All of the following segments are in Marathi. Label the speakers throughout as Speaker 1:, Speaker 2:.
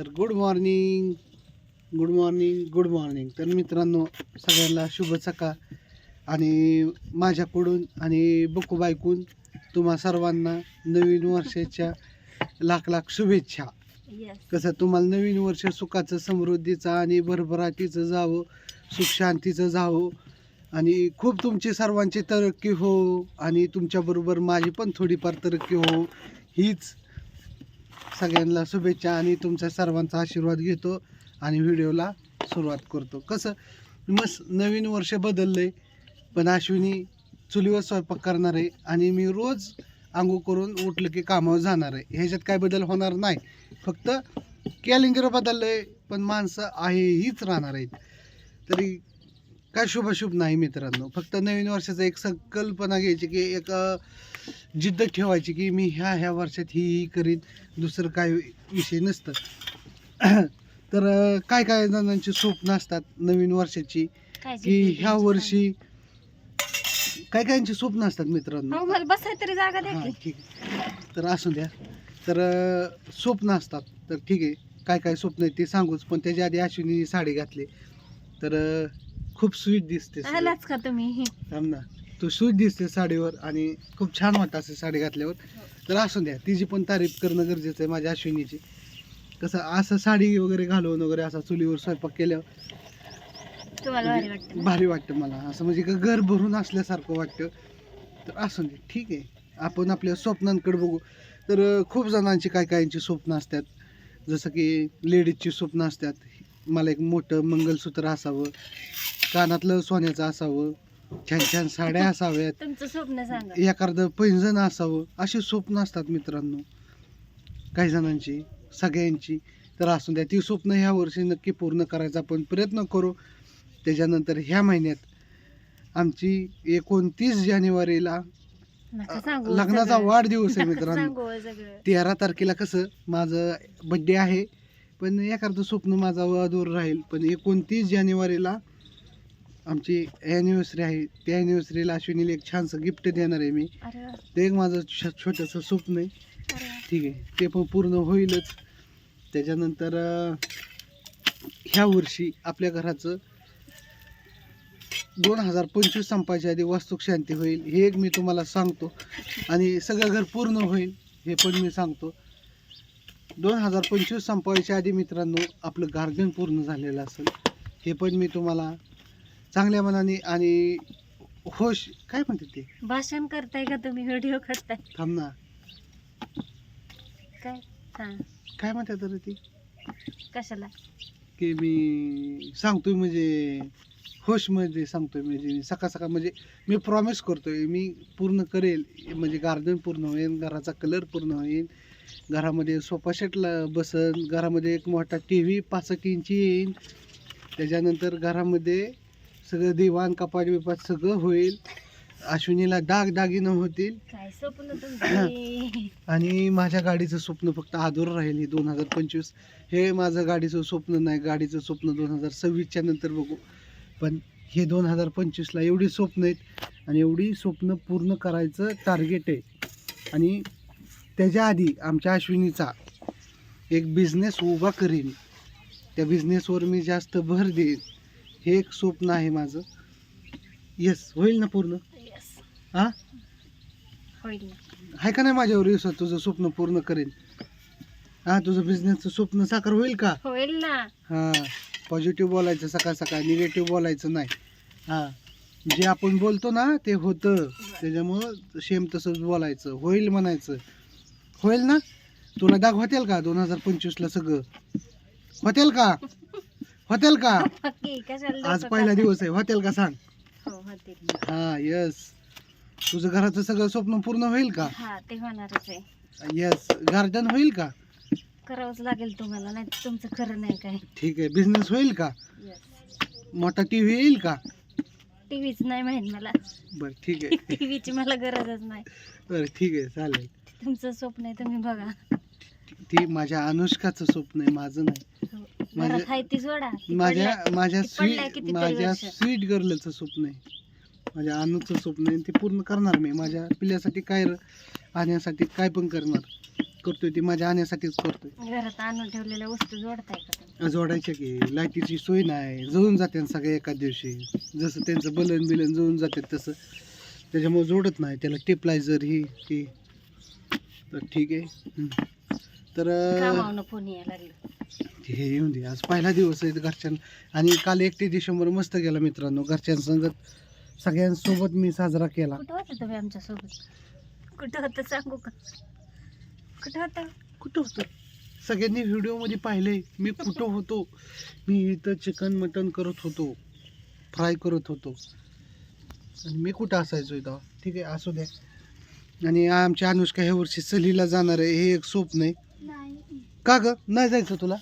Speaker 1: तर good morning good morning good morning तर मित्रांनो सगळ्यांना शुभ सकाळ. आणि माझ्याकडून आणि बुकू बायकून तुम्हा सर्वांना नवीन वर्षाच्या लाख लाख शुभेच्छा. कसं तुम्हाला नवीन वर्ष सुखाचं समृद्धीचं आणि भरभराटीचं जावं सुख शांतीचं जावं. आणि खूप तुमची सर्वांची तरक्की हो आणि तुमच्याबरोबर माझी पण थोडीफार तरक्की हो. हीच सगळ्यांना शुभेच्छा आणि तुमच्या सर्वांचा आशीर्वाद घेतो आणि व्हिडिओला सुरुवात करतो. कसं मस्त नवीन वर्ष बदललं आहे पण अश्विनी चुलीवर स्वयंपाक करणार आहे आणि मी रोज आंघोळ करून उठलं की कामावर जाणार आहे. ह्याच्यात काय बदल होणार नाही. फक्त कॅलेंडर बदललं आहे पण माणसं आहे हीच राहणार आहेत. तरी काय शुभाशुभ नाही मित्रांनो. फक्त नवीन वर्षाचा एक संकल्पना घ्यायची की एक जिद्द ठेवायची की मी ह्या ह्या वर्षात ही ही करीन दुसरं काय विषय नसतं. तर काय काय जणांची स्वप्न असतात नवीन वर्षाची की ह्या वर्षी काय कायांची स्वप्न असतात मित्रांनो.
Speaker 2: हो तरी जागा
Speaker 1: ठीक आहे. तर असू द्या. तर स्वप्न असतात. तर ठीक आहे. काय काय स्वप्न आहे ते सांगूच. पण त्याच्या आधी अश्विनी साडी घातली. तर खूप स्वीट दिसते.
Speaker 2: आलाच का तुम्ही?
Speaker 1: थांब ना. तू स्वीट दिसते साडीवर आणि खूप छान वाटतं असं साडी घातल्यावर. तर असू द्या तिची पण तारीफ करणं गरजेचं आहे माझ्या अश्विनीची. कसं असं साडी वगैरे घालून वगैरे असा चुलीवर स्वयंपाक केल्यावर
Speaker 2: तुम्हाला भारी वाटतं ना?
Speaker 1: भारी वाटतं मला. असं म्हणजे का घर भरून असल्यासारखं वाटतं. तर असू दे ठीक आहे. आपण आपल्या स्वप्नांकडे बघू. तर अं, खूप जणांची काय कायांची स्वप्न असतात. जसं की लेडीजची स्वप्न असतात. मला एक मोठं मंगलसूत्र असावं. कानातलं सोन्याचं असावं छान छान साड्या असाव्यात
Speaker 2: तुमचं स्वप्न सांगा.
Speaker 1: एखादं पैंजण असावं अशी स्वप्न असतात मित्रांनो. काही जणांची सगळ्यांची. तर असू द्या ती स्वप्न ह्या वर्षी नक्की पूर्ण करायचा आपण प्रयत्न करू. त्याच्यानंतर ह्या महिन्यात आमची एकोणतीस जानेवारीला
Speaker 2: नका
Speaker 1: अ,
Speaker 2: सांगू
Speaker 1: लग्नाचा
Speaker 2: सगळं.
Speaker 1: वाढदिवस आहे
Speaker 2: नका
Speaker 1: मित्रांनो.
Speaker 2: सांगू सगळं.
Speaker 1: तेरा तारखेला कसं माझं बड्डे आहे. पण एखादं स्वप्न माझं अधूर राहील. पण एकोणतीस जानेवारीला आमची ॲनिव्हर्सरी आहे. त्या ॲनिव्हर्सरीला अश्विनीला एक छानसं गिफ्ट देणार आहे मी.
Speaker 2: अरे वा,
Speaker 1: ते एक माझं छ छोटंसं स्वप्न आहे.
Speaker 2: अरे वा.
Speaker 1: ठीक आहे. ते पण पूर्ण होईलच. त्याच्यानंतर अं, ह्या वर्षी आपल्या घराचं दोन हजार पंचवीस संपायच्या आधी वास्तुक शांती होईल. हे एक मी तुम्हाला सांगतो. आणि सगळं घर पूर्ण होईल हे पण मी सांगतो. दोन हजार पंचवीस संपायच्या आधी मित्रांनो आपलं गार्डन पूर्ण झालेलं असेल. हे पण मी तुम्हाला चांगल्या मनाने आणि होश काय म्हणते ते?
Speaker 2: भाषण करताय का तुम्ही? व्हिडिओ करताय.
Speaker 1: थांब ना.
Speaker 2: काय? हा.
Speaker 1: काय म्हणतात तर ती?
Speaker 2: कशाला?
Speaker 1: की मी सांगतोय म्हणजे होशमध्ये सांगतोय म्हणजे मी सकाळ सकाळ म्हणजे मी प्रॉमिस करतोय मी पूर्ण करेल म्हणजे गार्डन पूर्ण होईल घराचा कलर पूर्ण होईल घरामध्ये सोफा सेटला बसन घरामध्ये एक मोठा टी व्ही पाच एक इंची येईल त्याच्यानंतर घरामध्ये सगळं दिवाण कपाट बिपाट सगळं होईल. अश्विनीला दाग दागिनं होतील.
Speaker 2: काय स्वप्न तुमचं?
Speaker 1: आणि माझ्या गाडीचं स्वप्न फक्त आधुर राहील हे दोन हजार पंचवीस. हे माझं गाडीचं स्वप्न नाही गाडीचं स्वप्न दोन हजार सव्वीसच्या नंतर बघू. पण हे दोन हजार पंचवीसला एवढी स्वप्न आहेत आणि एवढी स्वप्न पूर्ण करायचं टार्गेट आहे. आणि त्याच्या आधी आमच्या अश्विनीचा एक बिझनेस उभा करीन. त्या बिझनेसवर मी जास्त भर देईन. हे एक स्वप्न आहे माझं. येस होईल ना पूर्ण. हां? आहे का नाही माझ्यावर विश्वास? तुझं स्वप्न पूर्ण करेन. हा तुझं बिझनेसचं स्वप्न साकार होईल का?
Speaker 2: होईल ना.
Speaker 1: हा पॉझिटिव्ह बोलायचं सकाळ सकाळ निगेटिव्ह बोलायचं नाही. हा जे आपण बोलतो ना ते होतं. त्याच्यामुळं सेम तसंच बोलायचं. होईल म्हणायचं. होईल ना? तुला दाग होतील का दोन हजार पंचवीसला सगळं? होतील का? होतील का? आज पहिला? दिवस आहे होतील का सांग?
Speaker 2: हो
Speaker 1: हा यस तुझं घराचं सगळं स्वप्न पूर्ण होईल का?
Speaker 2: हा ते होणारच आहे.
Speaker 1: यस गार्डन होईल का?
Speaker 2: करावंच लागेल तुम्हाला नाही तुमचं खरं नाही काय.
Speaker 1: ठीक आहे. बिझनेस होईल का? मोठा टी व्ही येईल का?
Speaker 2: टीव्हीच नाही माहीत मला.
Speaker 1: बरं ठीक आहे.
Speaker 2: टीव्हीची मला गरजच नाही.
Speaker 1: बरं ठीक आहे चालेल.
Speaker 2: तुमचं स्वप्न आहे तुम्ही बघा.
Speaker 1: ती माझ्या अनुष्काचं स्वप्न आहे माझं नाही. माझ्या-
Speaker 2: घरात आहे ती सोडा ती
Speaker 1: माझ्या
Speaker 2: पडल्या-
Speaker 1: माझ्या
Speaker 2: ती पडल्या
Speaker 1: स्वीट
Speaker 2: कितीतरी
Speaker 1: माझ्या
Speaker 2: वर्ष.
Speaker 1: स्वीट गर्लचं स्वप्न आहे. माझ्या अनुचं स्वप्न आहे ते पूर्ण करणार मी. माझ्या पिल्यासाठी काय र- आणण्यासाठी काय पण करणार. करतोय ती माझ्या आणण्यासाठीच करतोय.
Speaker 2: घरात आणून ठेवलेल्या वस्तू जोडताय का तुम्ही?
Speaker 1: जोडायच्या की लाईटीची सोय नाही. जळून जाते सगळे एका दिवशी. जसं त्यांचं बलन बिलन जळून जाते तसं. त्याच्यामुळे जोडत नाही. त्याला टेपलायझर ही ती. तर ठीक आहे. हम्म. तर अं,
Speaker 2: कामावनं फोन यायला लागलं.
Speaker 1: हे येऊन दे. आज पहिला दिवस आहे घरच्यां आणि काल एकटे डिसेंबर मस्त गेला मित्रांनो. घरच्यांसंगत सगळ्यांसोबत मी साजरा केला.
Speaker 2: कुठं होतं तुम्ही सोबत कुठं होतं सांगू का? कुठं होतं?
Speaker 1: कुठं होतं? सगळ्यांनी व्हिडिओमध्ये पाहिले मी कुठं होतो? मी इथं चिकन मटन करत होतो. फ्राय करत होतो. आणि मी कुठं असायचो इथं? ठीक आहे असू द्या. आणि आमच्या अनुष्का ह्या वर्षी सहलीला जाणार आहे. हे एक स्वप्न आहे. का ग? नाही जायचं तुला?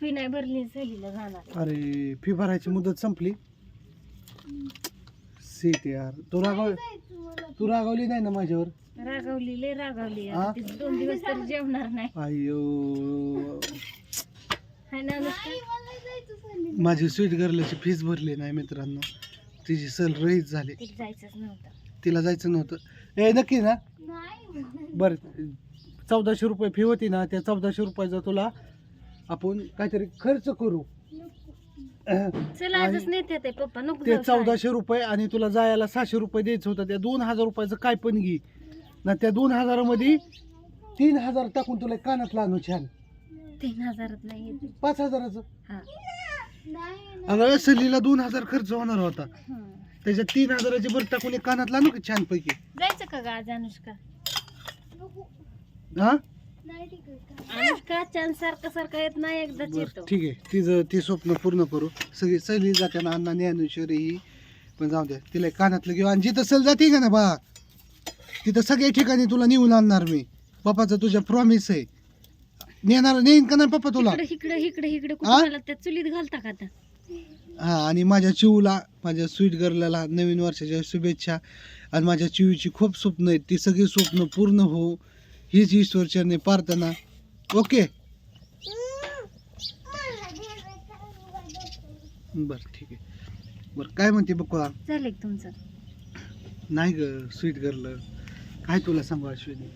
Speaker 2: फी नाही भरली सहलीला जाणार
Speaker 1: अरे फी भरायची मुदत संपली? सीट यार. तू रागाव तू रागावली नाही ना माझ्यावर?
Speaker 2: रागावली लय रागावली
Speaker 1: हा?
Speaker 2: ती दोन दिवस तर जेवणार नाही.
Speaker 1: अयो
Speaker 2: हाय ना अनुष्का
Speaker 1: माझी स्वीट गर्लची फीस भरली नाही मित्रांनो. तिची सल रहीत झाली.
Speaker 2: तिला जायचंच नव्हतं.
Speaker 1: तिला जायचं नव्हतं. ए नक्की ना? बर. चौदाशे रुपये फी होती ना त्या चौदाशे रुपयाचा तुला आपण काहीतरी खर्च करू. अह,
Speaker 2: चला
Speaker 1: आणि
Speaker 2: आजच नेते ते पप्पा नको
Speaker 1: ते
Speaker 2: जाऊ शाळेत.
Speaker 1: चौदाशे रुपये आणि तुला जायला सहाशे रुपये द्यायचं होतं त्या दोन हजार रुपयाचं काय पण घे. ना त्या दोन हजारामध्ये तीन हजार टाकून तुला कानातला आणू छान.
Speaker 2: तीन हजारात नाही येते.
Speaker 1: पाच हजाराचं?
Speaker 2: हा.
Speaker 1: अगं सहलीला दोन हजार खर्च होणार होता.
Speaker 2: हम्म.
Speaker 1: त्याच्यात तीन हजाराचे बरं टाकून एक कानातला आणू का छान पैकी
Speaker 2: जायचं का ग आज अनुष्का?
Speaker 1: हा?
Speaker 2: अनुष्का चांद सारखं सारखं येत नाही एकदाच
Speaker 1: बरं
Speaker 2: येतो.
Speaker 1: ठीक आहे. तिचं ते स्वप्न पूर्ण करू. सगळी सहली जाते ना अण्णा ज्ञानेश्वरी ही. पण जाऊ द्या तिला एक कानातलं घेऊ. आणि जिथं सहल जाते का ना बा? तिथं सगळ्या ठिकाणी तुला नेऊन आणणार मी. पप्पाचं तुझ्या प्रॉमिस आहे. नेणार नेईन का नाही पप्पा तुला?
Speaker 2: इकडे इकडे इकडे त्या चुलीत घालता का आता?
Speaker 1: हा आणि माझ्या चिवला माझ्या स्वीट गर्लला नवीन वर्षाच्या शुभेच्छा. आणि माझ्या चिवीची खूप स्वप्न आहेत. ती सगळी स्वप्न पूर्ण हो हीच ईश्वरचरणी प्रार्थना. ओके? बरं ठीक आहे. बरं काय म्हणते बघा
Speaker 2: झालं तुमचं.
Speaker 1: नाही ग स्वीट गर्ल काय तुला सांगू अश्विनी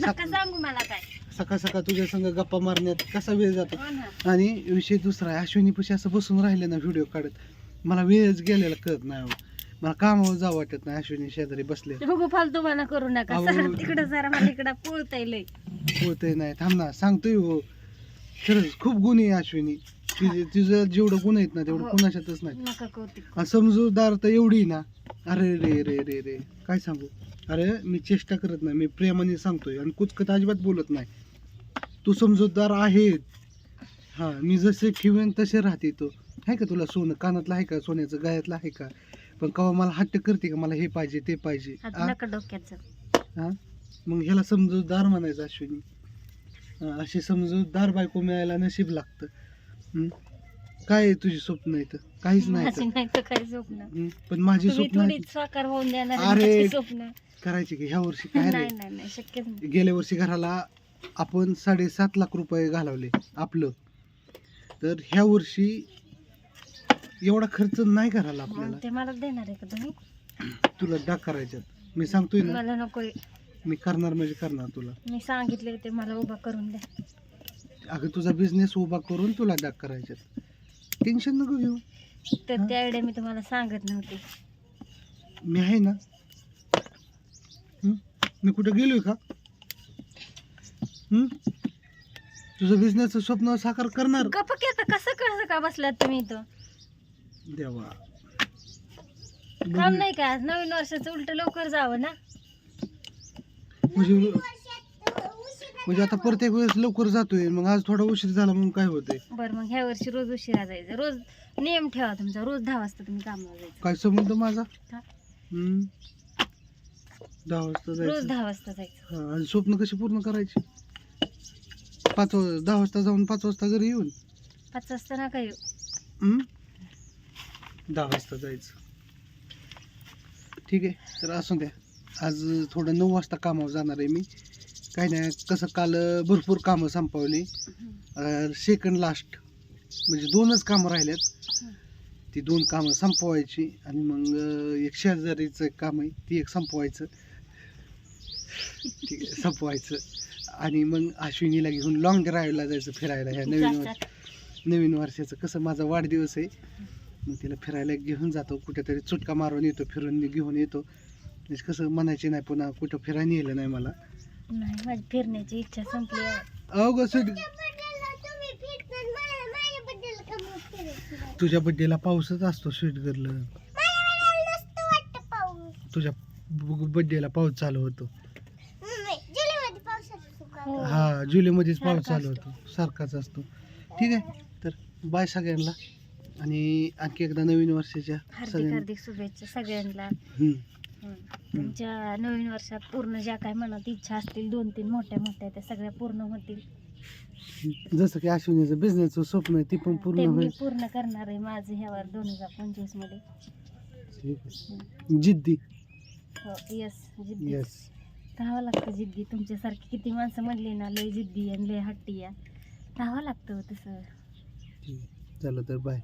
Speaker 2: नका सांगू मला काय.
Speaker 1: सकाळ सकाळ तुझ्या संग गप्पा मारण्यात कसा वेळ जातो?
Speaker 2: हो ना.
Speaker 1: आणि विषय दुसरा आहे अश्विनी पशी असं बसून राहिले ना व्हिडिओ काढत मला वेळच गेलेला कळत नाही हो. मला कामावर जावं वाटत नाही अश्विनी शेजारी बसले.
Speaker 2: फालतू मला करू नका. सर तिकडं जरा मला इकडं पोळता लय.
Speaker 1: होतंय नाही थांब ना सांगतोय हो. खरंच खूप गुण आहे अश्विनी. तिचे तिचं जेवढं गुण आहेत ना तेवढं
Speaker 2: हो.
Speaker 1: कुणाच्यातच नाही.
Speaker 2: नका कौतिक
Speaker 1: आणि समजूतदार तर एवढी ना. अरे रे रे रे रे. काय सांगू? अरे मी चेष्टा करत नाही मी प्रेमाने सांगतोय आणि कुचकत अजिबात बोलत नाही. तू समजूतदार आहे. हा मी जसे ठेवेन तसे राहते तो. आहे का तुला सोनं? कानातलं आहे का? सोन्याचं गायातलं आहे का? पण कवा मला हट्ट करते का? मला हे पाहिजे ते पाहिजे.
Speaker 2: आता
Speaker 1: आ?
Speaker 2: नका डोक्यात जाऊ
Speaker 1: हा मग ह्याला समजूतदार म्हणायचं अश्विनी. हा, अशी समजूतदार बायको मिळायला नशीब लागतं. हं? काय आहे तुझी स्वप्न इथं? काहीच नाही
Speaker 2: माझी
Speaker 1: तर.
Speaker 2: नाही तर काय स्वप्न?
Speaker 1: हं? पण माझी
Speaker 2: तुम्ही
Speaker 1: स्वप्न
Speaker 2: थोडीच साकार होऊन देणार
Speaker 1: अरे.
Speaker 2: माझी स्वप्न.
Speaker 1: करायची की ह्या वर्षी काय रे?
Speaker 2: नाही नाही नाही शक्यच नाही.
Speaker 1: गेल्या वर्षी घराला आपण साडेसात लाख रुपये घालवले आपलं. तर ह्या वर्षी एवढा खर्च नाही करायला आपल्याला.
Speaker 2: ते मला देणार आहे का तुम्ही?
Speaker 1: तुला डाक करायच्यात. मी सांगतोय ना.
Speaker 2: मला नकोय
Speaker 1: मी करणार म्हणजे करणार तुला.
Speaker 2: मी सांगितले ते मला उभा करून द्या.
Speaker 1: अगं तुझा बिझनेस उभा करून तुला डाक करायच्यात. टेन्शन नको घेऊ.
Speaker 2: तर त्या आयडिया मी तुम्हाला सांगत नव्हते.
Speaker 1: मी आहे ना. हं? मी कुठं गेलोय का? हं? तुझं बिझनेसचं स्वप्न साकार करणार?
Speaker 2: गप्प की आता कसं कसं का बसलात तुम्ही इथं?
Speaker 1: देवा.
Speaker 2: काम नाही का? आज नवीन वर्षाचं उलट लवकर जावं ना?
Speaker 1: म्हणजे म्हणजे आता प्रत्येक वेळेस लवकर जातोय. मग आज थोडा उशीर झाला म्हणून काय होतंय?
Speaker 2: बरं मग ह्या वर्षी रोज उशिरा जायचं. रोज नियम ठेवा तुमचा. रोज दहा वाजता तुम्ही कामाला जायचं.
Speaker 1: काय संबंध माझा?
Speaker 2: हा.
Speaker 1: दहा वाजता
Speaker 2: रोज
Speaker 1: जायचं
Speaker 2: दहा वाजता जायचं.
Speaker 1: हा, आणि स्वप्न कशी पूर्ण करायची? पाच वा- दहा वाजता जाऊन पाच वाजता घरी येऊन?
Speaker 2: पाच वाजता नका येऊ.
Speaker 1: हं? दहा वाजता जायचं. ठीक आहे तर असू द्या. आज थोडं नऊ वाजता कामावर जाणार आहे मी. काही नाही कसं काल भरपूर कामं संपवली. सेकंड लास्ट म्हणजे दोनच कामं राहिल्यात. ती दोन कामं संपवायची आणि मग एक शेजारीचं काम आहे ती एक संपवायचं. ठीक आहे संपवायचं. आणि मग अश्विनीला घेऊन लॉंग ड्राईव्हला जायचं फिरायला ह्या नवीन वर्ष नवीन वर्षाचं. कसं माझा वाढदिवस आहे. मग तिला फिरायला घेऊन जातो कुठेतरी चुटका मारून येतो फिरून घेऊन येतो. म्हणजे कसं म्हणायचे नाही पुन्हा कुठं फिरायला नेलं नाही मला.
Speaker 2: नाही माझी फिरण्याची इच्छा संपली आहे.
Speaker 1: अवघ सुट तुझ्या बड्डेला पाऊसच असतो स्वीट गर्ल तुझ्या बड्डेला पाऊस चालू होतो.
Speaker 2: हो.
Speaker 1: हा जुलैमध्येच पाऊस चालू होतो. सारखाच असतो. ठीक आहे तर बाय सगळ्यांना. आणि आणखी एकदा नवीन वर्षाच्या
Speaker 2: हार्दिक
Speaker 1: सगळ्यांना.
Speaker 2: हार्दिक शुभेच्छा सगळ्यांना.
Speaker 1: हम्म.
Speaker 2: तुमच्या नवीन वर्षात पूर्ण ज्या काय मनात इच्छा असतील दोन तीन मोठ्या मोठ्या त्या सगळ्या पूर्ण होतील.
Speaker 1: जसं की अश्विनीचं बिझनेसचं स्वप्न आहे ती पण पूर्ण
Speaker 2: ते मी
Speaker 1: होईल.
Speaker 2: पूर्ण करणार आहे माझं ह्यावर दोन हजार पंचवीसमध्ये.
Speaker 1: ठीक आहे. जिद्दी.
Speaker 2: हो यस जिद्दी.
Speaker 1: येस
Speaker 2: राहावं लागतं जिद्दी. तुमच्यासारखी किती माणसं म्हणली ना लय जिद्दी आणि लय हट्टी या राहावं लागतं हो तसं.
Speaker 1: ठीक. आहे चला तर बाय